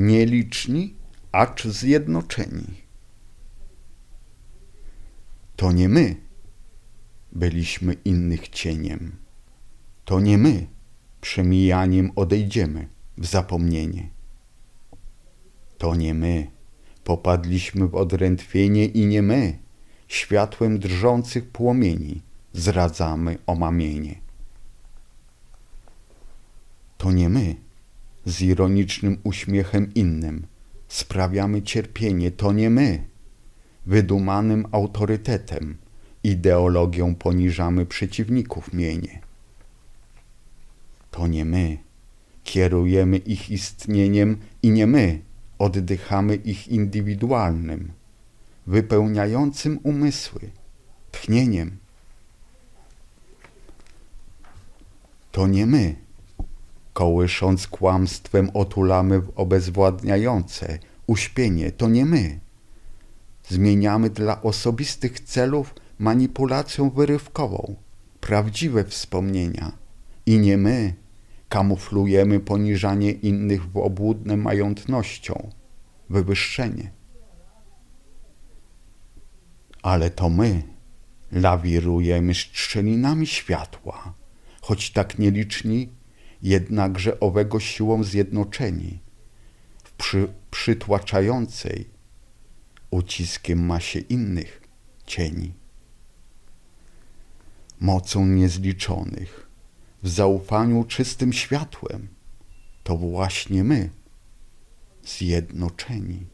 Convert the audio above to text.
nieliczni, acz zjednoczeni. To nie my byliśmy innych cieniem. To nie my przemijaniem odejdziemy w zapomnienie. To nie my popadliśmy w odrętwienie i nie my światłem drżących płomieni zradzamy omamienie. To nie my z ironicznym uśmiechem innym. Sprawiamy cierpienie, to nie my. Wydumanym autorytetem. Ideologią poniżamy przeciwników mienie. To nie my. Kierujemy ich istnieniem i nie my. Oddychamy ich indywidualnym, wypełniającym umysły, tchnieniem. To nie my, kołysząc kłamstwem, otulamy obezwładniające uśpienie. To nie my. Zmieniamy dla osobistych celów manipulacją wyrywkową prawdziwe wspomnienia. I nie my kamuflujemy poniżanie innych w obłudne majątnością, wywyższenie. Ale to my lawirujemy szczelinami światła, choć tak nieliczni, jednakże owego siłą zjednoczeni, w przy, przytłaczającej uciskiem masie innych cieni. Mocą niezliczonych, w zaufaniu czystym światłem, to właśnie my, zjednoczeni.